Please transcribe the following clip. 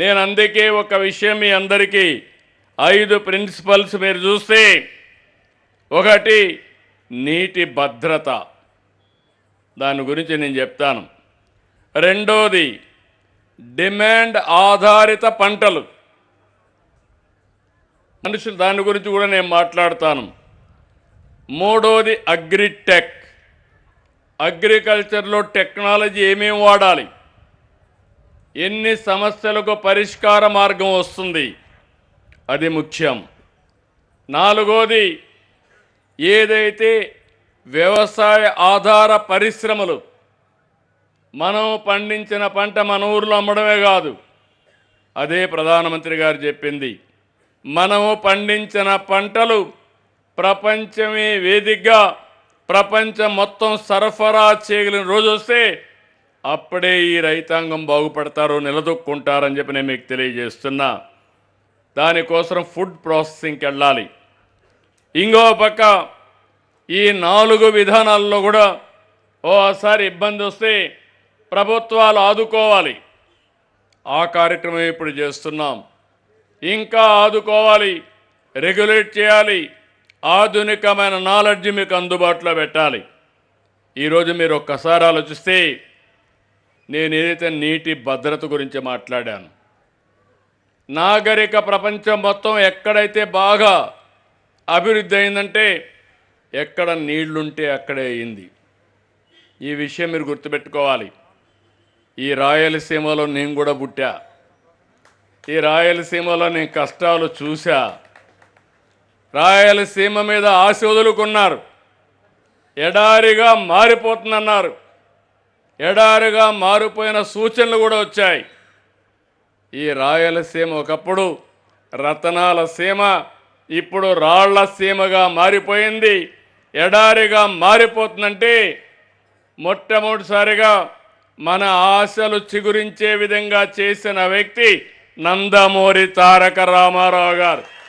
నేను అందుకే ఒక విషయం మీ అందరికీ. ఐదు ప్రిన్సిపల్స్ మీరు చూస్తే ఒకటి నీటి భద్రత. దాని గురించి నేను చెప్తాను. రెండోది డిమాండ్ ఆధారిత పంటలు. మనుషులు దాని గురించి కూడా నేను మాట్లాడతాను. మూడోది అగ్రిటెక్. అగ్రికల్చర్లో టెక్నాలజీ ఏమేమి వాడాలి? ఎన్ని సమస్యలకు పరిష్కార మార్గం వస్తుంది? అది ముఖ్యం. నాలుగోది ఏదైతే వ్యవసాయ ఆధార పరిశ్రమలు మనం పండించిన పంట మన ఊర్లో అమ్మడమే కాదు. అదే ప్రధానమంత్రి గారు చెప్పింది. మనము పండించిన పంటలు ప్రపంచమే వేదికగా ప్రపంచం మొత్తం సరఫరా చేయగలిగిన రోజు వస్తే అప్పుడే ఈ రైతాంగం బాగుపడతారు నిలదొక్కుంటారని చెప్పి నేను మీకు తెలియజేస్తున్నా. దానికోసం ఫుడ్ ప్రాసెసింగ్కి వెళ్ళాలి. ఇంకో పక్క ఈ నాలుగు విధానాల్లో కూడా ఓసారి ఇబ్బంది వస్తే ప్రభుత్వాలు ఆదుకోవాలి. ఆ కార్యక్రమం ఇప్పుడు చేస్తున్నాం. ఇంకా ఆదుకోవాలి రెగ్యులేట్ చేయాలి ఆధునికమైన నాలెడ్జ్ మీకు అందుబాటులో పెట్టాలి. ఈరోజు మీరు ఒక్కసారి ఆలోచిస్తే నేను ఏదైతే నీటి భద్రత గురించి మాట్లాడాను నాగరిక ప్రపంచం మొత్తం ఎక్కడైతే బాగా అభివృద్ధి అయిందంటే ఎక్కడ నీళ్ళుంటే అక్కడే అయింది. ఈ విషయం మీరు గుర్తుపెట్టుకోవాలి. ఈ రాయలసీమలో నేను కూడా పుట్టా. ఈ రాయలసీమలో నేను కష్టాలు చూశా. రాయలసీమ మీద ఆశ వదులుకున్నారు. ఎడారిగా మారిపోతుందన్నారు. ఎడారిగా మారిపోయిన సూచనలు కూడా వచ్చాయి. ఈ రాయలసీమ ఒకప్పుడు రతనాల సీమ ఇప్పుడు రాళ్ళ సీమగా మారిపోయింది. ఎడారిగా మారిపోతుందంటే మొట్టమొదటిసారిగా మన ఆశలు చిగురించే విధంగా చేసిన వ్యక్తి నందమూరి తారక రామారావు గారు.